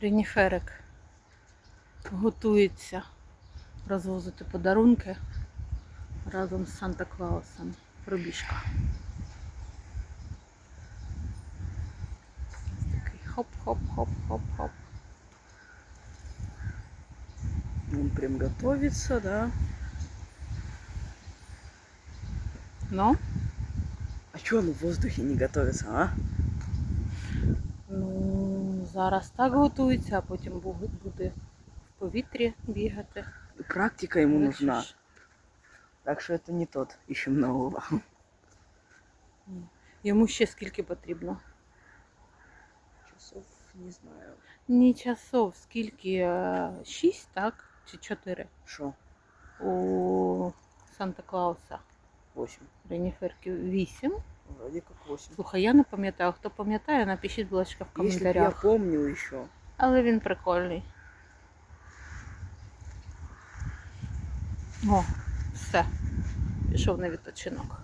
Реніферик готується розвозити подарунки разом з Санта Клаусом. Пробіжка. Ось такий хоп-хоп-хоп-хоп-хоп. Он прям готовится, да? Ну, А чё он в воздухе не готовится, а? Зараз так готується, а потім буде в повітрі бігати. Практика ему Бачиш? нужна. Так что это не тот, ищем нового. Йому ще скільки потрібно? Часов не знаю. Ні часов, скільки? Е, Шість, так? Чи чотири? Шо? У Санта Клауса. Восемь. Реніферки вісім. Вроде как 8. Слухай, я не пам'ятаю. Хто пам'ятає, напишіть, будь ласка, в Если б я коментарях. помнил еще. Але він прикольний. О, все. Пішов на відпочинок.